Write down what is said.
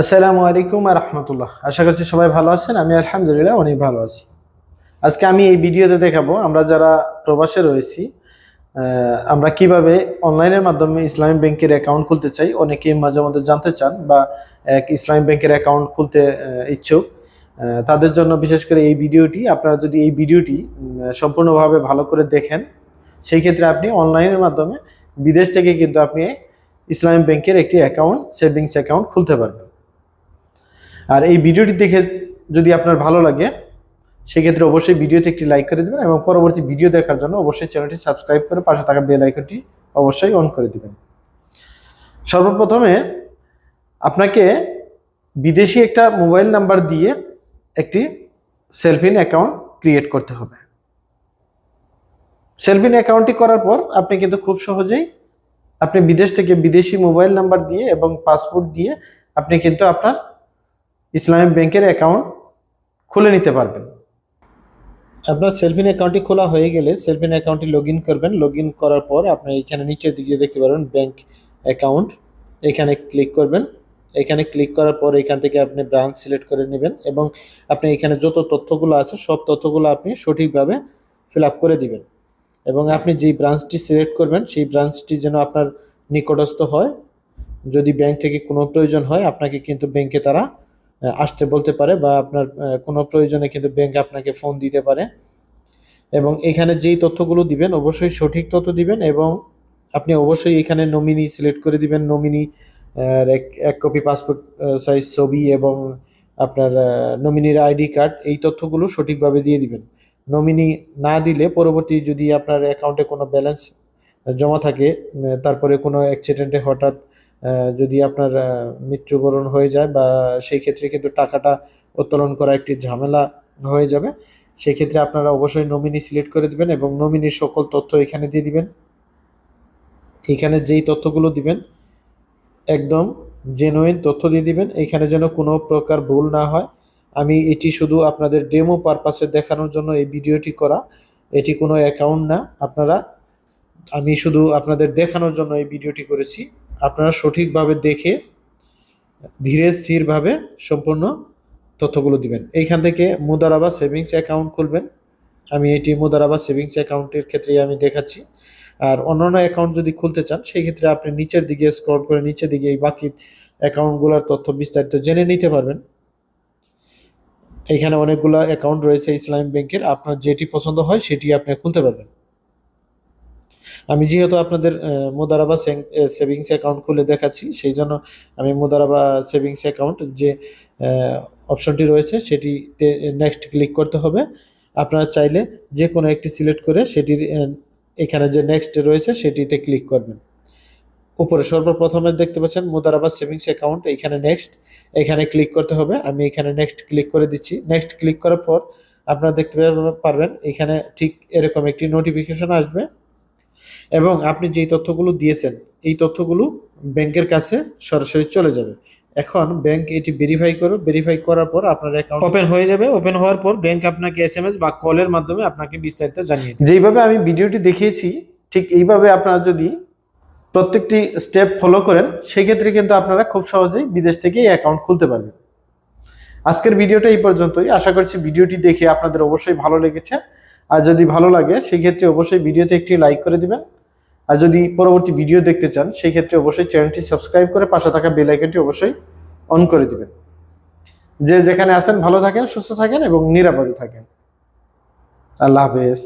আসসালামু আলাইকুম আর রহমতুল্লাহ। আশা করছি সবাই ভালো আছেন। আমি আলহামদুলিল্লাহ অনেক ভালো আছি। আজকে আমি এই ভিডিওতে দেখাবো আমরা যারা প্রবাসে রয়েছি আমরা কীভাবে অনলাইনের মাধ্যমে ইসলামী ব্যাংকের অ্যাকাউন্ট খুলতে চাই। অনেকেই মাঝে মধ্যে জানতে চান বা এক ইসলামী ব্যাংকের অ্যাকাউন্ট খুলতে ইচ্ছুক। তাদের জন্য বিশেষ করে এই ভিডিওটি, আপনারা যদি এই ভিডিওটি সম্পূর্ণভাবে ভালো করে দেখেন, সেই ক্ষেত্রে আপনি অনলাইনের মাধ্যমে বিদেশ থেকে কিন্তু আপনি ইসলামী ব্যাংকের একটি অ্যাকাউন্ট, সেভিংস অ্যাকাউন্ট খুলতে পারবেন। আর এই ভিডিওটি দেখে যদি আপনার ভালো লাগে, সেক্ষেত্রে অবশ্যই ভিডিওতে একটি লাইক করে দেবেন এবং পরবর্তী ভিডিও দেখার জন্য অবশ্যই চ্যানেলটি সাবস্ক্রাইব করে পাশে থাকা বেল আইকনটি অবশ্যই অন করে দেবেন। সর্বপ্রথমে আপনাকে বিদেশি একটা মোবাইল নাম্বার দিয়ে একটি সেলফিন অ্যাকাউন্ট ক্রিয়েট করতে হবে। সেলফিন অ্যাকাউন্টটি করার পর আপনি কিন্তু খুব সহজেই আপনি বিদেশ থেকে বিদেশি মোবাইল নাম্বার দিয়ে এবং পাসপোর্ট দিয়ে আপনি কিন্তু আপনার ইসলামিক ব্যাংকের অ্যাকাউন্ট খুলে নিতে পারবেন। আপনার সেলফিন অ্যাকাউন্টটি খোলা হয়ে গেলে সেলফিন অ্যাকাউন্টটি লগ করবেন। লগ করার পর আপনি এখানে নিচের দিকে দেখতে পারবেন ব্যাংক অ্যাকাউন্ট এখানে ক্লিক করবেন। এখানে ক্লিক করার পর এখান থেকে আপনি ব্রাঞ্চ সিলেক্ট করে নেবেন এবং আপনি এখানে যত তথ্যগুলো আছে, সব তথ্যগুলো আপনি সঠিকভাবে ফিল করে দিবেন। এবং আপনি যেই ব্রাঞ্চটি সিলেক্ট করবেন, সেই ব্রাঞ্চটি যেন আপনার নিকটস্থ হয়। যদি ব্যাংক থেকে কোনো প্রয়োজন হয়, আপনাকে কিন্তু ব্যাংকে তারা আসতে বলতে পারে বা আপনার কোনো প্রয়োজনে কিন্তু ব্যাংক আপনাকে ফোন দিতে পারে। এবং এখানে যেই তথ্যগুলো দিবেন, অবশ্যই সঠিক তথ্য দিবেন এবং আপনি অবশ্যই এখানে নমিনি সিলেক্ট করে দিবেন। নমিনি এক কপি পাসপোর্ট সাইজ ছবি এবং আপনার নমিনির আইডি কার্ড এই তথ্যগুলো সঠিকভাবে দিয়ে দিবেন। নমিনি না দিলে পরবর্তী যদি আপনার অ্যাকাউন্টে কোনো ব্যালেন্স জমা থাকে তারপরে কোনো অ্যাক্সিডেন্টে হঠাৎ যদি আপনার মৃত্যুবরণ হয়ে যায় বা সেই ক্ষেত্রে কিন্তু টাকাটা উত্তোলন করা একটি ঝামেলা হয়ে যাবে সেই ক্ষেত্রে আপনারা অবশ্যই নমিনি সিলেক্ট করে দিবেন এবং নমিনির সকল তথ্য এখানে দিয়ে দিবেন। এখানে যেই তথ্যগুলো দিবেন, একদম জেনুইন তথ্য দিয়ে দিবেন, এখানে যেন কোনো প্রকার ভুল না হয়। আমি এটি শুধু আপনাদের ডেমো পারপাসে দেখানোর জন্য এই ভিডিওটি করা, এটি কোনো অ্যাকাউন্ট না। আপনারা, আমি শুধু আপনাদের দেখানোর জন্য এই ভিডিওটি করেছি। আপনারা সঠিকভাবে দেখে, ধীরে স্থিরভাবে সম্পূর্ণ তথ্যগুলো দিবেন। এইখান থেকে মুদারাবা সেভিংস অ্যাকাউন্ট খুলবেন। আমি এটি মুদারাবা সেভিংস অ্যাকাউন্টের ক্ষেত্রে আমি দেখাচ্ছি। আর অন্যান্য অ্যাকাউন্ট যদি খুলতে চান, সেই ক্ষেত্রে আপনি নিচের দিকে স্ক্রল করে নিচের দিকে এই বাকি অ্যাকাউন্টগুলোর তথ্য বিস্তারিত জেনে নিতে পারবেন। এখানে অনেকগুলো অ্যাকাউন্ট রয়েছে ইসলামী ব্যাংকের। আপনার যেটি পছন্দ হয়, সেটি আপনি খুলতে পারবেন। আমি যেহেতু আপনাদের মুদারাবা সেভিংস অ্যাকাউন্ট খুলে দেখাচ্ছি, সেই জন্য আমি মুদারাবা সেভিংস অ্যাকাউন্ট যে অপশনটি রয়েছে সেটিতে নেক্সট ক্লিক করতে হবে। আপনারা চাইলে যে কোনো একটি সিলেক্ট করে সেটির এখানে যে নেক্সট রয়েছে সেটিতে ক্লিক করবেন। উপরে সর্বপ্রথমে দেখতে পাচ্ছেন মুদারাবা সেভিংস অ্যাকাউন্ট এখানে নেক্সট এখানে ক্লিক করতে হবে। আমি এখানে নেক্সট ক্লিক করে দিচ্ছি। নেক্সট ক্লিক করার পর আপনারা দেখতে পারবেন, এখানে ঠিক এরকম একটি নোটিফিকেশন আসবে। এবং আপনি যেই তথ্যগুলো দিয়েছেন এই তথ্যগুলো ব্যাংকের কাছে সরাসরি চলে যাবে। এখন ব্যাংক এটি ভেরিফাই করবে ভেরিফাই করার পর আপনার অ্যাকাউন্ট ওপেন হয়ে যাবে। ওপেন হওয়ার পর ব্যাংক আপনাকে এসএমএস বা কলের মাধ্যমে আপনাকে বিস্তারিত জানিয়ে দেবে। যেইভাবে আমি ভিডিওটি দেখিয়েছি ঠিক এইভাবে আপনারা যদি প্রত্যেকটি স্টেপ ফলো করেন সেক্ষেত্রে কিন্তু আপনারা খুব সহজেই বিদেশ থেকে এই অ্যাকাউন্ট খুলতে পারবেন। আজকের ভিডিওটা এই পর্যন্তই। আশা করছি ভিডিওটি দেখে আপনাদের অবশ্যই ভালো লেগেছে। আর যদি ভালো লাগে সেক্ষেত্রে অবশ্যই ভিডিওতে একটি লাইক করে দিবেন। আর যদি পরবর্তী ভিডিও দেখতে চান, সেই ক্ষেত্রে অবশ্যই চ্যানেলটি সাবস্ক্রাইব করে পাশে থাকা বেল আইকনটি অবশ্যই অন করে দিবেন। যে যেখানে আছেন, ভালো থাকেন, সুস্থ থাকেন এবং নিরাপদে থাকেন। আল্লাহ হাফেজ।